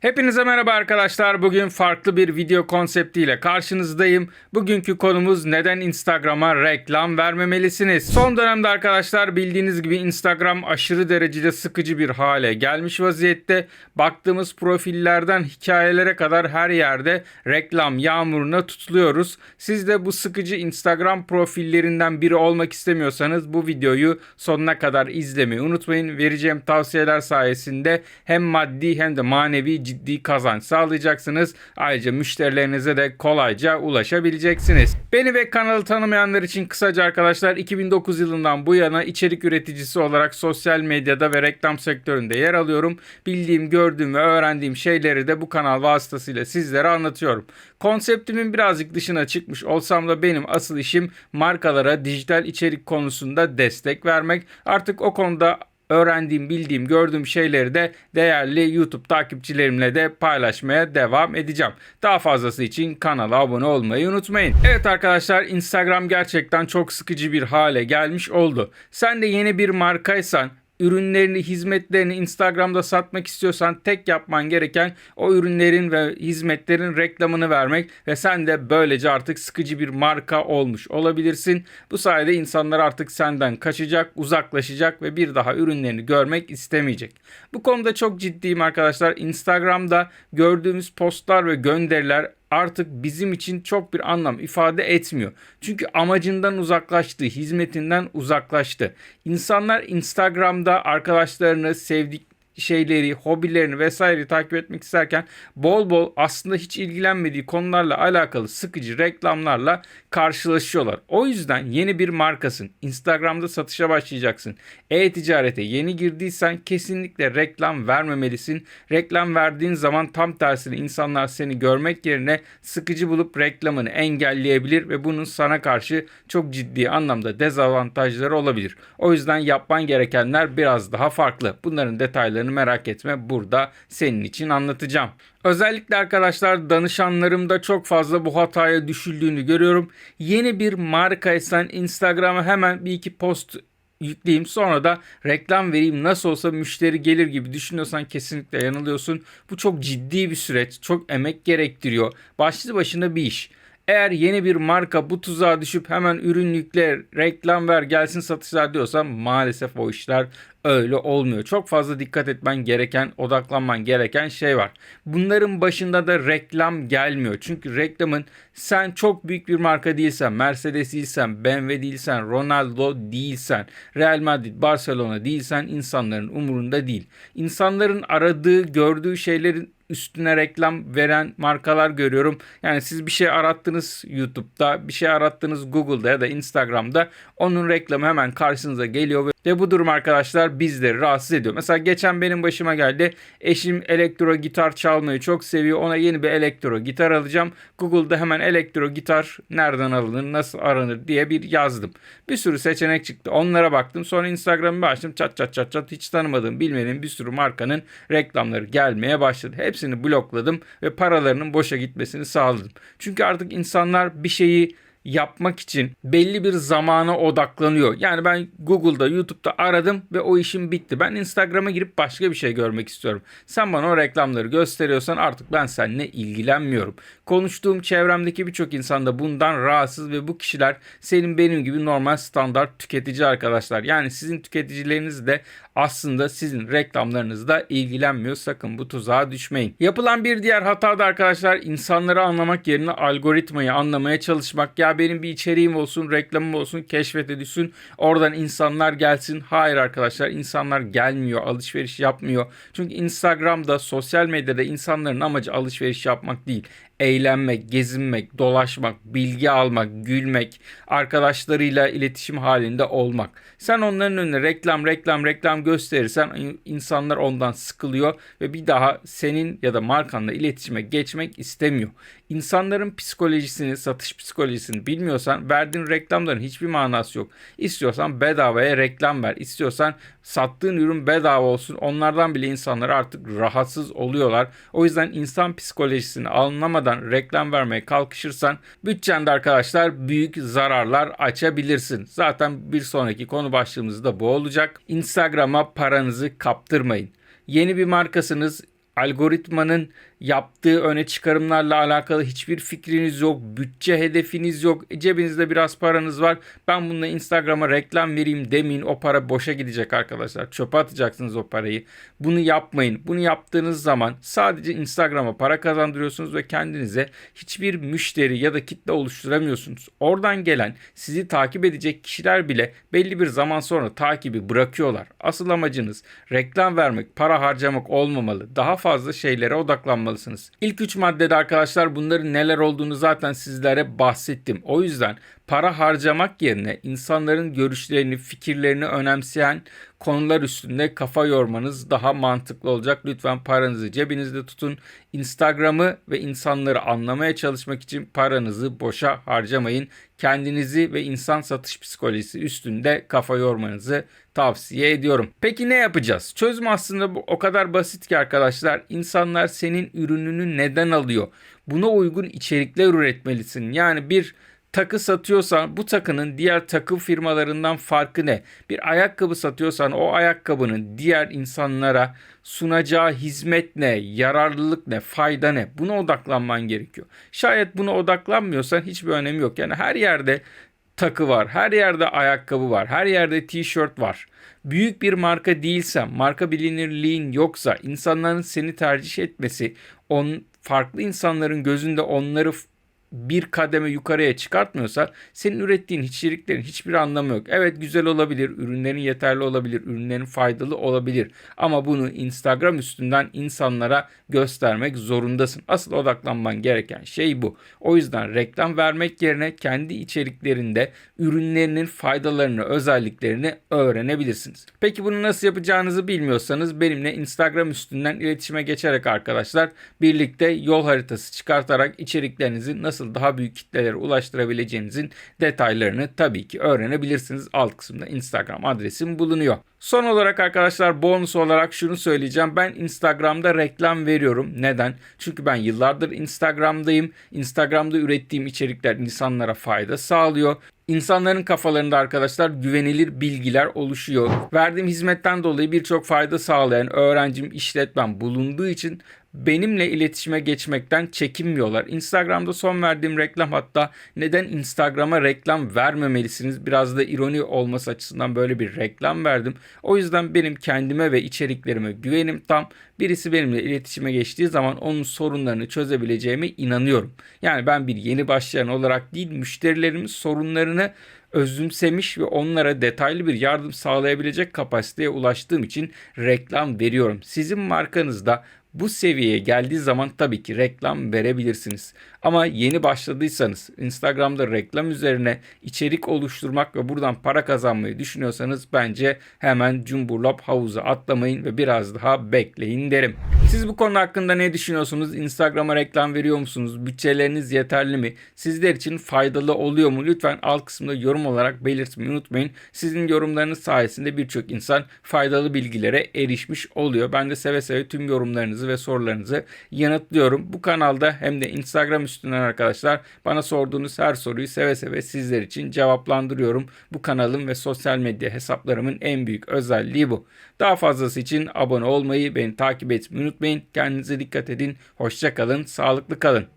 Hepinize merhaba arkadaşlar. Bugün farklı bir video konseptiyle karşınızdayım. Bugünkü konumuz neden Instagram'a reklam vermemelisiniz? Son dönemde arkadaşlar bildiğiniz gibi Instagram aşırı derecede sıkıcı bir hale gelmiş vaziyette. Baktığımız profillerden hikayelere kadar her yerde reklam yağmuruna tutuluyoruz. Siz de bu sıkıcı Instagram profillerinden biri olmak istemiyorsanız bu videoyu sonuna kadar izlemeyi unutmayın. Vereceğim tavsiyeler sayesinde hem maddi hem de manevi ciddi kazanç sağlayacaksınız. Ayrıca müşterilerinize de kolayca ulaşabileceksiniz. Beni ve kanalı tanımayanlar için kısaca arkadaşlar 2009 yılından bu yana içerik üreticisi olarak sosyal medyada ve reklam sektöründe yer alıyorum. Bildiğim, gördüğüm ve öğrendiğim şeyleri de bu kanal vasıtasıyla sizlere anlatıyorum. Konseptimin birazcık dışına çıkmış olsam da benim asıl işim markalara dijital içerik konusunda destek vermek. Artık o konuda öğrendiğim, bildiğim, gördüğüm şeyleri de değerli YouTube takipçilerimle de paylaşmaya devam edeceğim. Daha fazlası için kanala abone olmayı unutmayın. Evet arkadaşlar Instagram gerçekten çok sıkıcı bir hale gelmiş oldu. Sen de yeni bir markaysan ürünlerini, hizmetlerini Instagram'da satmak istiyorsan tek yapman gereken o ürünlerin ve hizmetlerin reklamını vermek ve sen de böylece artık sıkıcı bir marka olmuş olabilirsin. Bu sayede insanlar artık senden kaçacak, uzaklaşacak ve bir daha ürünlerini görmek istemeyecek. Bu konuda çok ciddiyim arkadaşlar. Instagram'da gördüğümüz postlar ve gönderiler artık bizim için çok bir anlam ifade etmiyor. Çünkü amacından uzaklaştı, hizmetinden uzaklaştı. İnsanlar Instagram'da arkadaşlarını, sevdik şeyleri, hobilerini vesaire takip etmek isterken bol bol aslında hiç ilgilenmediği konularla alakalı sıkıcı reklamlarla karşılaşıyorlar. O yüzden yeni bir markasın. Instagram'da satışa başlayacaksın. E-ticarete yeni girdiysen kesinlikle reklam vermemelisin. Reklam verdiğin zaman tam tersine insanlar seni görmek yerine sıkıcı bulup reklamını engelleyebilir ve bunun sana karşı çok ciddi anlamda dezavantajları olabilir. O yüzden yapman gerekenler biraz daha farklı. Bunların detaylarını merak etme burada senin için anlatacağım. Özellikle arkadaşlar danışanlarımda çok fazla bu hataya düşüldüğünü görüyorum. Yeni bir markaysan Instagram'a hemen bir iki post yükleyeyim sonra da reklam vereyim nasıl olsa müşteri gelir gibi düşünüyorsan kesinlikle yanılıyorsun. Bu çok ciddi bir süreç. Çok emek gerektiriyor. Başlı başına bir iş. Eğer yeni bir marka bu tuzağa düşüp hemen ürün yükle, reklam ver, gelsin satışlar diyorsan maalesef o işler öyle olmuyor. Çok fazla dikkat etmen gereken, odaklanman gereken şey var. Bunların başında da reklam gelmiyor. Çünkü reklamın sen çok büyük bir marka değilsen, Mercedes değilsen, BMW değilsen, Ronaldo değilsen, Real Madrid, Barcelona değilsen insanların umurunda değil. İnsanların aradığı, gördüğü şeylerin üstüne reklam veren markalar görüyorum. Yani siz bir şey arattınız YouTube'da, bir şey arattınız Google'da ya da Instagram'da onun reklamı hemen karşınıza geliyor ve bu durum arkadaşlar bizleri rahatsız ediyor. Mesela geçen benim başıma geldi. Eşim elektro gitar çalmayı çok seviyor. Ona yeni bir elektro gitar alacağım. Google'da hemen elektro gitar nereden alınır, nasıl aranır diye bir yazdım. Bir sürü seçenek çıktı. Onlara baktım. Sonra Instagram'ı açtım. Çat çat çat çat hiç tanımadığım, bilmediğim bir sürü markanın reklamları gelmeye başladı. Hepsini blokladım ve paralarının boşa gitmesini sağladım. Çünkü artık insanlar bir şeyi yapmak için belli bir zamana odaklanıyor. Yani ben Google'da, YouTube'da aradım ve o işim bitti. Ben Instagram'a girip başka bir şey görmek istiyorum. Sen bana o reklamları gösteriyorsan artık ben seninle ilgilenmiyorum. Konuştuğum çevremdeki birçok insan da bundan rahatsız ve bu kişiler senin benim gibi normal standart tüketici arkadaşlar. Yani sizin tüketicileriniz de aslında sizin reklamlarınızda ilgilenmiyor. Sakın bu tuzağa düşmeyin. Yapılan bir diğer hata da arkadaşlar insanları anlamak yerine algoritmayı anlamaya çalışmak. Ya benim bir içeriğim olsun, reklamım olsun, keşfete düşsün. Oradan insanlar gelsin. Hayır arkadaşlar insanlar gelmiyor, alışveriş yapmıyor. Çünkü Instagram'da, sosyal medyada insanların amacı alışveriş yapmak değil eğlenmek, gezinmek, dolaşmak, bilgi almak, gülmek, arkadaşlarıyla iletişim halinde olmak. Sen onların önüne reklam, reklam, reklam gösterirsen insanlar ondan sıkılıyor ve bir daha senin ya da markanla iletişime geçmek istemiyor. İnsanların psikolojisini, satış psikolojisini bilmiyorsan verdiğin reklamların hiçbir manası yok. İstiyorsan bedavaya reklam ver. İstiyorsan sattığın ürün bedava olsun. Onlardan bile insanlar artık rahatsız oluyorlar. O yüzden insan psikolojisini anlamadan reklam vermeye kalkışırsan bütçende arkadaşlar büyük zararlar açabilirsin. Zaten bir sonraki konu başlığımız da bu olacak. Instagram'a paranızı kaptırmayın. Yeni bir markasınız, Algoritmanın yaptığı öne çıkarımlarla alakalı hiçbir fikriniz yok. Bütçe hedefiniz yok. e, Cebinizde biraz paranız var. Ben bununla Instagram'a reklam vereyim demeyin. O para boşa gidecek arkadaşlar. Çöpe atacaksınız o parayı. Bunu yapmayın. Bunu yaptığınız zaman sadece Instagram'a para kazandırıyorsunuz ve kendinize hiçbir müşteri ya da kitle oluşturamıyorsunuz. Oradan gelen sizi takip edecek kişiler bile belli bir zaman sonra takibi bırakıyorlar. Asıl amacınız reklam vermek, para harcamak olmamalı. Daha fazla şeylere odaklanmalısınız. İlk üç maddede arkadaşlar bunların neler olduğunu zaten sizlere bahsettim. O yüzden para harcamak yerine insanların görüşlerini, fikirlerini önemseyen konular üstünde kafa yormanız daha mantıklı olacak. Lütfen paranızı cebinizde tutun. Instagram'ı ve insanları anlamaya çalışmak için paranızı boşa harcamayın. Kendinizi ve insan satış psikolojisi üstünde kafa yormanızı tavsiye ediyorum. Peki ne yapacağız? Çözüm aslında bu o kadar basit ki arkadaşlar. İnsanlar senin ürününü neden alıyor? Buna uygun içerikler üretmelisin. Yani bir takı satıyorsan bu takının diğer takı firmalarından farkı ne? Bir ayakkabı satıyorsan o ayakkabının diğer insanlara sunacağı hizmet ne, yararlılık ne, fayda ne? Buna odaklanman gerekiyor. Şayet buna odaklanmıyorsan hiçbir önemi yok. Yani her yerde takı var, her yerde ayakkabı var, her yerde tişört var. Büyük bir marka değilsen, marka bilinirliğin yoksa, insanların seni tercih etmesi, on, farklı insanların gözünde onları bir kademe yukarıya çıkartmıyorsa senin ürettiğin içeriklerin hiçbir anlamı yok. Evet güzel olabilir, ürünlerin yeterli olabilir, ürünlerin faydalı olabilir ama bunu Instagram üstünden insanlara göstermek zorundasın. Asıl odaklanman gereken şey bu. O yüzden reklam vermek yerine kendi içeriklerinde ürünlerinin faydalarını, özelliklerini öğrenebilirsiniz. Peki bunu nasıl yapacağınızı bilmiyorsanız benimle Instagram üstünden iletişime geçerek arkadaşlar birlikte yol haritası çıkartarak içeriklerinizi nasıl nasıl daha büyük kitlelere ulaştırabileceğinizin detaylarını tabii ki öğrenebilirsiniz. Alt kısımda Instagram adresim bulunuyor. Son olarak arkadaşlar bonus olarak şunu söyleyeceğim. Ben Instagram'da reklam veriyorum. Neden? Çünkü ben yıllardır Instagram'dayım. Instagram'da ürettiğim içerikler insanlara fayda sağlıyor. İnsanların kafalarında arkadaşlar güvenilir bilgiler oluşuyor. Verdiğim hizmetten dolayı birçok fayda sağlayan öğrencim, işletmem bulunduğu için benimle iletişime geçmekten çekinmiyorlar. Instagram'da son verdiğim reklam hatta neden Instagram'a reklam vermemelisiniz biraz da ironi olması açısından böyle bir reklam verdim. O yüzden benim kendime ve içeriklerime güvenim tam. Birisi benimle iletişime geçtiği zaman onun sorunlarını çözebileceğime inanıyorum. Yani ben bir yeni başlayan olarak değil müşterilerimin sorunlarını özümsemiş ve onlara detaylı bir yardım sağlayabilecek kapasiteye ulaştığım için reklam veriyorum. Sizin markanızda bu seviyeye geldiği zaman tabii ki reklam verebilirsiniz. Ama yeni başladıysanız Instagram'da reklam üzerine içerik oluşturmak ve buradan para kazanmayı düşünüyorsanız bence hemen Cumburlop havuza atlamayın ve biraz daha bekleyin derim. Siz bu konu hakkında ne düşünüyorsunuz? Instagram'a reklam veriyor musunuz? Bütçeleriniz yeterli mi? Sizler için faydalı oluyor mu? Lütfen alt kısımda yorum olarak belirtmeyi unutmayın. Sizin yorumlarınız sayesinde birçok insan faydalı bilgilere erişmiş oluyor. Ben de seve seve tüm yorumlarınızı ve sorularınızı yanıtlıyorum. Bu kanalda hem de Instagram üstünden arkadaşlar bana sorduğunuz her soruyu seve seve sizler için cevaplandırıyorum. Bu kanalım ve sosyal medya hesaplarımın en büyük özelliği bu. Daha fazlası için abone olmayı, beni takip etmeyi unutmayın. Kendinize dikkat edin. Hoşça kalın, sağlıklı kalın.